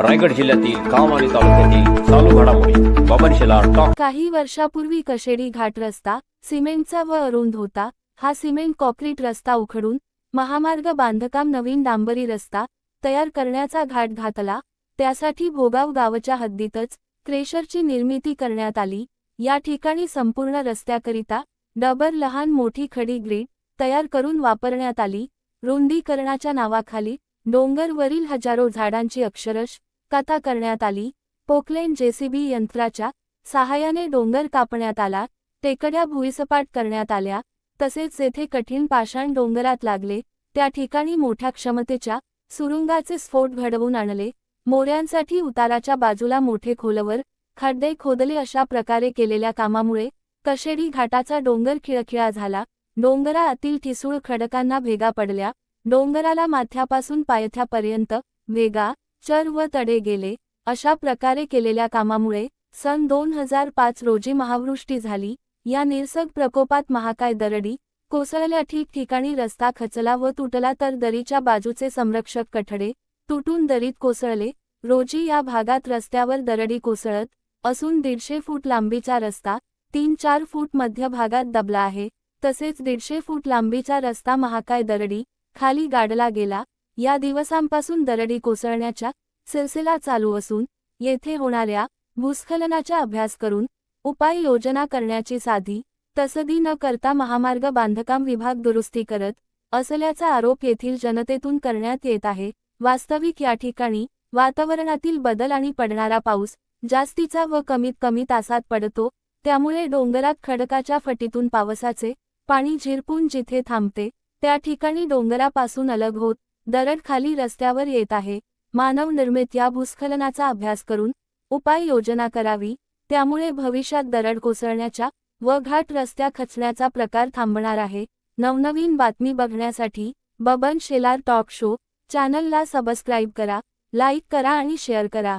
रायगड जिल्ह्यातील काम आणि तालुक्यातील चालू घडामोडी बाबन काही वर्षापूर्वी कशेडी घाट रस्ता सिमेंटचा व अरुंद होता. हा सिमेंट कॉक्रीट रस्ता उखडून महामार्ग बांधकाम नवीन डांबरी रस्ता तयार करण्याचा घाट घातला. त्यासाठी भोगाव गावच्या हद्दीतच क्रेशरची निर्मिती करण्यात आली. या ठिकाणी संपूर्ण रस्त्याकरिता डबर लहान मोठी खडी ग्रीड तयार करून वापरण्यात आली. रुंदीकरणाच्या नावाखाली डोंगरवरील हजारो झाडांची अक्षरश कथा करण्यात आली. पोकलेन जेसीबी यंत्राच्या सहाय्याने डोंगर कापण्यात आला. टेकड्या भुईसपाट करण्यात आल्या. तसेच जेथे कठीण पाषाण डोंगरात लागले त्या ठिकाणी मोठ्या क्षमतेच्या सुरुंगाचे स्फोट घडवून आणले. मोऱ्यांसाठी उताराच्या बाजूला मोठे खोलवर खड्डे खोदले अशा प्रकारे केलेल्या कामामुळे कशेडी घाटाचा डोंगर खिळखिळा झाला. डोंगरातील ठिसूळ खडकांना भेगा पडल्या. डोंगराला माथ्यापासून पायथ्यापर्यंत भेगा चर व तडे गेले. अशा प्रकारे केलेल्या कामामुळे सन दोन हजार पाच रोजी महावृष्टी झाली. या निरसक प्रकोपात महाकाय दरडी कोसळल्या ठिकठिकाणी रस्ता खचला व तुटला तर दरीच्या बाजूचे संरक्षक कठडे तुटून दरीत कोसळले. रोजी या भागात रस्त्यावर दरडी कोसळत असून दीडशे फूट लांबीचा रस्ता तीन चार फूट मध्य भागात दबला आहे. तसेच दीडशे फूट लांबीचा रस्ता महाकाय दरडी खाली गाडला गेला. या दिवसांपासून दरडी कोसळण्याच्या सिलसिला चालू असून येथे होणाऱ्या भूस्खलनाचा अभ्यास करून उपाययोजना करण्याची साधी तसदी न करता महामार्ग बांधकाम विभाग दुरुस्ती करत असल्याचा आरोप येथील जनतेतून करण्यात येत आहे. वास्तविक या ठिकाणी वातावरणातील बदल आणि पडणारा पाऊस जास्तीचा व कमीत कमी तासात पडतो त्यामुळे डोंगरात खडकाच्या फटीतून पावसाचे पाणी झिरपून जिथे थांबते त्या ठिकाणी डोंगरापासून अलग होत दरड खाली रस्त्यावर येत आहे. मानव निर्मित या भूस्खलनाचा अभ्यास करून उपाययोजना करावी त्यामुळे भविष्यात दरड कोसळण्याच्या व घाट रस्त्या खचण्याचा प्रकार थांबणार आहे. नवनवीन बातमी बघण्यासाठी बबन शेलार टॉक शो चॅनलला सबस्क्राईब करा लाईक करा आणि शेअर करा.